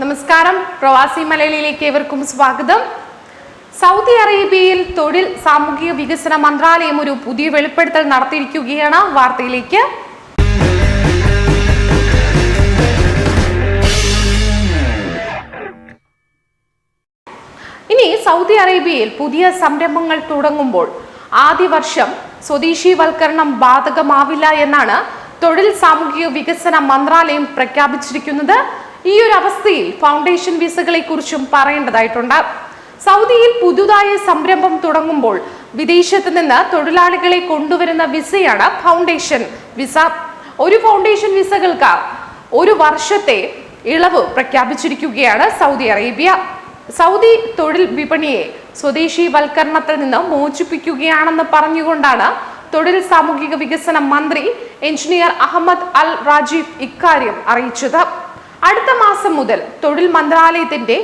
നമസ്കാരം. പ്രവാസി മലയാളിയിലേക്ക് ഏവർക്കും സ്വാഗതം. സൗദി അറേബ്യയിൽ തൊഴിൽ സാമൂഹിക വികസന മന്ത്രാലയം ഒരു പുതിയ വെളിപ്പെടുത്തൽ നടത്തിയിരിക്കുകയാണ് വാർത്തയിലേക്ക്. ഇനി സൗദി അറേബ്യയിൽ പുതിയ സംരംഭങ്ങൾ തുടങ്ങുമ്പോൾ ആദ്യ വർഷം സ്വദേശി വൽക്കരണം ബാധകമാവില്ല എന്നാണ് തൊഴിൽ സാമൂഹിക വികസന മന്ത്രാലയം പ്രഖ്യാപിച്ചിരിക്കുന്നത്. ഈ ഒരു അവസ്ഥയിൽ ഫൗണ്ടേഷൻ വിസകളെ കുറിച്ചും പറയേണ്ടതായിട്ടുണ്ട്. സൗദിയിൽ പുതുതായ സംരംഭം തുടങ്ങുമ്പോൾ വിദേശത്ത് നിന്ന് തൊഴിലാളികളെ കൊണ്ടുവരുന്ന വിസയാണ് ഫൗണ്ടേഷൻ വിസ ഒരു ഫൗണ്ടേഷൻ വിസകൾക്ക് ഒരു വർഷത്തെ ഇളവ് പ്രഖ്യാപിച്ചിരിക്കുകയാണ് സൗദി അറേബ്യ. സൗദി തൊഴിൽ വിപണിയെ സ്വദേശീവൽക്കരണത്തിൽ നിന്ന് മോചിപ്പിക്കുകയാണെന്ന് പറഞ്ഞുകൊണ്ടാണ് തൊഴിൽ സാമൂഹിക വികസന മന്ത്രി എഞ്ചിനീയർ അഹമ്മദ് അൽ റാജീഫ് ഇക്കാര്യം അറിയിച്ചത്. അടുത്ത മാസം മുതൽ തൊഴിൽ മന്ത്രാലയത്തിന്റെ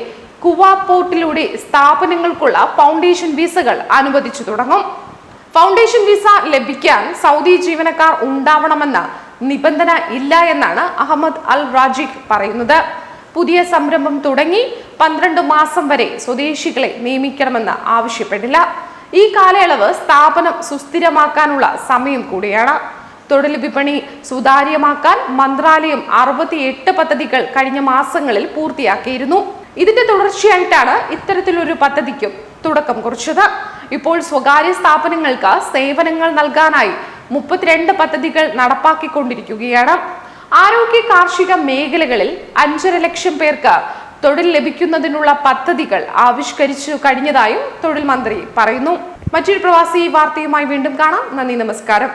കുവാ പോർട്ടിലൂടെ സ്ഥാപനങ്ങൾക്കുള്ള ഫൗണ്ടേഷൻ വിസകൾ അനുവദിച്ചു തുടങ്ങും. ഫൗണ്ടേഷൻ വിസ ലഭിക്കാൻ സൗദി ജീവനക്കാർ ഉണ്ടാവണമെന്ന നിബന്ധന ഇല്ല എന്നാണ് അഹമ്മദ് അൽ റാജിഖ് പറയുന്നത്. പുതിയ സംരംഭം തുടങ്ങി പന്ത്രണ്ട് മാസം വരെ സ്വദേശികളെ നിയമിക്കണമെന്ന് ആവശ്യപ്പെട്ടില്ല ഈ കാലയളവ് സ്ഥാപനം സുസ്ഥിരമാക്കാനുള്ള സമയം കൂടിയാണ്. തൊഴിൽ വിപണി സുതാര്യമാക്കാൻ മന്ത്രാലയം അറുപത്തിയെട്ട് പദ്ധതികൾ കഴിഞ്ഞ മാസങ്ങളിൽ പൂർത്തിയാക്കിയിരുന്നു. ഇതിന്റെ തുടർച്ചയായിട്ടാണ് ഇത്തരത്തിലൊരു പദ്ധതിക്കും തുടക്കം കുറിച്ചത്. ഇപ്പോൾ സ്വകാര്യ സ്ഥാപനങ്ങൾക്ക് സേവനങ്ങൾ നൽകാനായി മുപ്പത്തിരണ്ട് പദ്ധതികൾ നടപ്പാക്കിക്കൊണ്ടിരിക്കുകയാണ്. ആരോഗ്യ കാർഷിക മേഖലകളിൽ അഞ്ചര ലക്ഷം പേർക്ക് തൊഴിൽ ലഭിക്കുന്നതിനുള്ള പദ്ധതികൾ ആവിഷ്കരിച്ചു കഴിഞ്ഞതായും തൊഴിൽ മന്ത്രി പറയുന്നു. മറ്റൊരു പ്രവാസി വാർത്തയുമായി വീണ്ടും കാണാം. നന്ദി നമസ്കാരം.